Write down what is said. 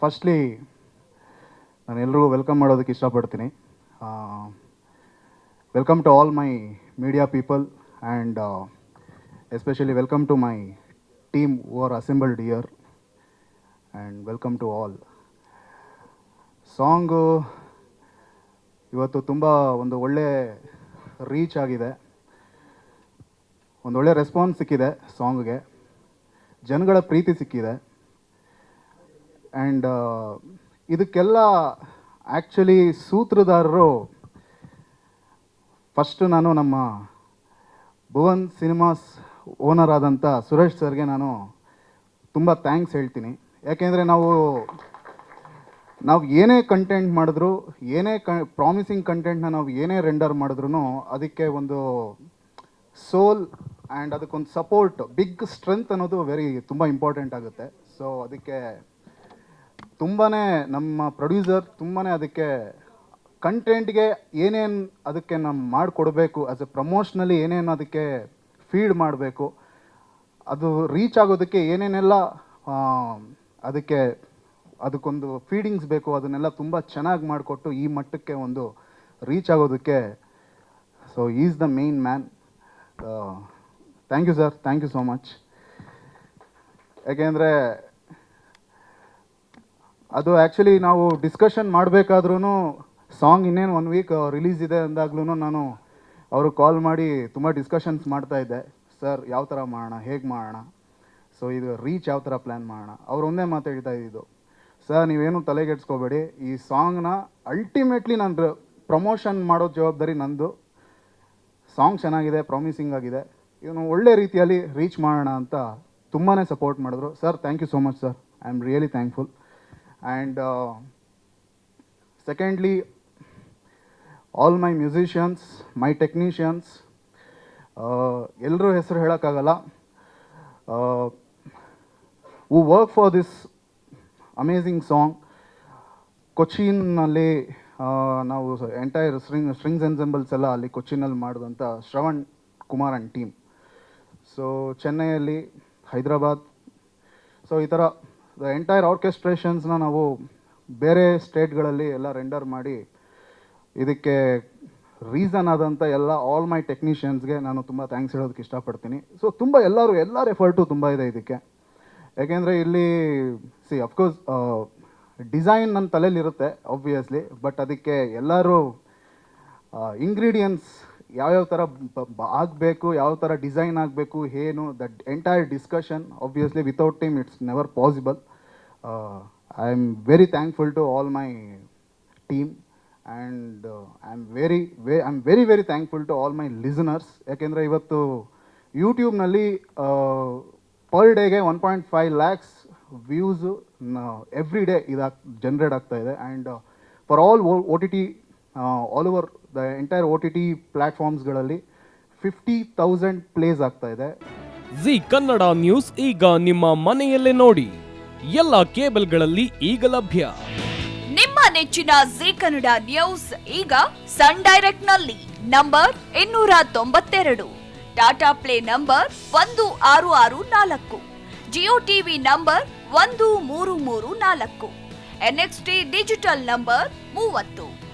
Firstly ನಾನು ಎಲ್ರಿಗೂ welcome ಮಾಡೋದಕ್ಕೆ ಇಷ್ಟಪಡ್ತೀನಿ. Welcome to all my media people and especially welcome to my team who are assembled here and welcome to all song ಇವತ್ತು ತುಂಬ ಒಂದು ಒಳ್ಳೆ ರೀಚ್ ಆಗಿದೆ. ಒಂದು ಒಳ್ಳೆ ರೆಸ್ಪಾನ್ಸ್ ಸಿಕ್ಕಿದೆ ಸಾಂಗ್ಗೆ ಜನಗಳ ಪ್ರೀತಿ ಸಿಕ್ಕಿದೆ. ಆ್ಯಂಡ್ ಇದಕ್ಕೆಲ್ಲ ಆ್ಯಕ್ಚುಲಿ ಸೂತ್ರಧಾರರು ಫಸ್ಟು ನಾನು ನಮ್ಮ ಭುವನ್ ಸಿನಿಮಾಸ್ ಓನರ್ ಆದಂಥ ಸುರೇಶ್ ಸರ್ಗೆ ನಾನು ತುಂಬ ಥ್ಯಾಂಕ್ಸ್ ಹೇಳ್ತೀನಿ. ಯಾಕೆಂದರೆ ನಾವು ನಾವು ಏನೇ ಕಂಟೆಂಟ್ ಮಾಡಿದ್ರು, ಏನೇ ಕ ಪ್ರಾಮಿಸಿಂಗ್ ಕಂಟೆಂಟ್ನ ನಾವು ಏನೇ ರೆಂಡರ್ ಮಾಡಿದ್ರು ಅದಕ್ಕೆ ಒಂದು ಸೋಲ್ ಆ್ಯಂಡ್ ಅದಕ್ಕೊಂದು ಸಪೋರ್ಟ್ ಬಿಗ್ ಸ್ಟ್ರೆಂತ್ ಅನ್ನೋದು ವೆರಿ ತುಂಬ ಇಂಪಾರ್ಟೆಂಟ್ ಆಗುತ್ತೆ. ಸೊ ಅದಕ್ಕೆ ತುಂಬಾ ನಮ್ಮ ಪ್ರೊಡ್ಯೂಸರ್ ತುಂಬಾ ಅದಕ್ಕೆ ಕಂಟೆಂಟ್ಗೆ ಏನೇನು ಅದಕ್ಕೆ ನಾವು ಮಾಡಿಕೊಡ್ಬೇಕು ಆಸ್ ಎ ಪ್ರಮೋಷ್ನಲ್ಲಿ ಏನೇನು ಅದಕ್ಕೆ ಫೀಡ್ ಮಾಡಬೇಕು, ಅದು ರೀಚ್ ಆಗೋದಕ್ಕೆ ಏನೇನೆಲ್ಲ ಅದಕ್ಕೆ ಅದಕ್ಕೊಂದು ಫೀಡಿಂಗ್ಸ್ ಬೇಕು, ಅದನ್ನೆಲ್ಲ ತುಂಬ ಚೆನ್ನಾಗಿ ಮಾಡಿಕೊಟ್ಟು ಈ ಮಟ್ಟಕ್ಕೆ ಒಂದು ರೀಚ್ ಆಗೋದಕ್ಕೆ so is the main man thank you sir thank you so much ಯಾಕೆಂದರೆ ಅದು ಆ್ಯಕ್ಚುಲಿ ನಾವು ಡಿಸ್ಕಷನ್ ಮಾಡಬೇಕಾದ್ರೂ ಸಾಂಗ್ ಇನ್ನೇನು ಒನ್ ವೀಕ್ ರಿಲೀಸ್ ಇದೆ ಅಂದಾಗ್ಲೂ ನಾನು ಅವರು ಕಾಲ್ ಮಾಡಿ ತುಂಬ ಡಿಸ್ಕಷನ್ಸ್ ಮಾಡ್ತಾ ಇದ್ದೆ. ಸರ್ ಯಾವ ಥರ ಮಾಡೋಣ? ಹೇಗೆ ಮಾಡೋಣ? ಸೊ ಇದು ರೀಚ್ ಯಾವ ಥರ ಪ್ಲ್ಯಾನ್ ಮಾಡೋಣ? ಅವ್ರು ಒಂದೇ ಮಾತು ಹೇಳ್ತಾ ಇದ್ದಿದ್ದು. ಸರ್ ನೀವೇನು ತಲೆಗೆಡ್ಸ್ಕೋಬೇಡಿ. ಈ ಸಾಂಗ್ನ ಅಲ್ಟಿಮೇಟ್ಲಿ ನಾನು ಪ್ರಮೋಷನ್ ಮಾಡೋ ಜವಾಬ್ದಾರಿ ನಂದು. ಸಾಂಗ್ ಚೆನ್ನಾಗಿದೆ ಪ್ರಾಮಿಸಿಂಗ್ ಆಗಿದೆ. ಇವನು ಒಳ್ಳೆ ರೀತಿಯಲ್ಲಿ ರೀಚ್ ಮಾಡೋಣ ಅಂತ ತುಂಬಾ ಸಪೋರ್ಟ್ ಮಾಡಿದ್ರು. Sir thank you so much sir I am really thankful and secondly all my musicians my technicians ಎಲ್ಲರೂ ಹೆಸರು ಹೇಳೋಕ್ಕಾಗಲ್ಲ. We work for this amazing song ಕೊಚ್ಚಿನಲ್ಲಿ ನಾವು ಎಂಟೈರ್ ಸ್ಟ್ರಿಂಗ್ ಸ್ಟ್ರಿಂಗ್ಸ್ ಎನ್ಸೆಂಬಲ್ಸ್ ಎಲ್ಲ ಅಲ್ಲಿ ಕೊಚ್ಚಿನಲ್ಲಿ ಮಾಡಿದಂಥ Shravan Kumar and team so ಚೆನ್ನೈಯಲ್ಲಿ Hyderabad. So ಈ ಥರ ದ ಎಂಟೈರ್ ಆರ್ಕೆಸ್ಟ್ರೇಷನ್ಸ್ನ ನಾವು ಬೇರೆ ಸ್ಟೇಟ್ಗಳಲ್ಲಿ ಎಲ್ಲ ರೆಂಡರ್ ಮಾಡಿ, ಇದಕ್ಕೆ ರೀಸನ್ ಆದಂಥ ಎಲ್ಲ ಆಲ್ ಮೈ ಟೆಕ್ನಿಷಿಯನ್ಸ್ಗೆ ನಾನು ತುಂಬ ಥ್ಯಾಂಕ್ಸ್ ಹೇಳೋದಕ್ಕೆ ಇಷ್ಟಪಡ್ತೀನಿ. ಸೊ ತುಂಬ ಎಲ್ಲರೂ, ಎಲ್ಲರ ಎಫರ್ಟು ತುಂಬ ಇದೆ ಇದಕ್ಕೆ. ಯಾಕೆಂದರೆ ಇಲ್ಲಿ ಸಿ ಅಫ್ಕೋರ್ಸ್ ಡಿಸೈನ್ ನನ್ನ ತಲೆಯಲ್ಲಿರುತ್ತೆ ಆಬ್ವಿಯಸ್ಲಿ ಬಟ್ ಅದಕ್ಕೆ ಎಲ್ಲರೂ ಇಂಗ್ರೀಡಿಯೆಂಟ್ಸ್ ಯಾವ್ಯಾವ ಥರ ಆಗಬೇಕು, ಯಾವ ಥರ ಡಿಸೈನ್ ಆಗಬೇಕು, ಏನು that entire discussion obviously without team it's never possible I am very thankful to all my team and I am very ve I am very very thankful to all my listeners ಯಾಕೆಂದರೆ ಇವತ್ತು ಯೂಟ್ಯೂಬ್ನಲ್ಲಿ per ಡೇಗೆ one point five lakhs views every day ಇದಾಗ generate ಆಗ್ತಾ ಇದೆ. And for all O T T all over the entire O T T ಪ್ಲ್ಯಾಟ್ಫಾರ್ಮ್ಸ್ಗಳಲ್ಲಿ fifty thousand plays ಆಗ್ತಾ ಇದೆ. G Kannada news ಈಗ ನಿಮ್ಮ ಮನೆಯಲ್ಲೇ ನೋಡಿ. ಎಲ್ಲ ಕೇಬಲ್ಗಳಲ್ಲಿ ಈಗ ಲಭ್ಯ. ನಿಮ್ಮ ನೆಚ್ಚಿನ ಜಿ ಕನ್ನಡ ನ್ಯೂಸ್ ಈಗ ಸನ್ ಡೈರೆಕ್ಟ್ನಲ್ಲಿ ನಂಬರ್ ಇನ್ನೂರ ತೊಂಬತ್ತೆರಡು ಟಾಟಾ ಪ್ಲೇ ನಂಬರ್ ಒಂದು ಆರು ಆರು ನಾಲ್ಕು. ಜಿಯೋ ಟಿವಿ ನಂಬರ್ ಒಂದು ಮೂರು ಮೂರು ನಾಲ್ಕು. ಎನ್ಎಕ್ಸ್ಟಿ ಡಿಜಿಟಲ್ ನಂಬರ್ ಮೂವತ್ತು.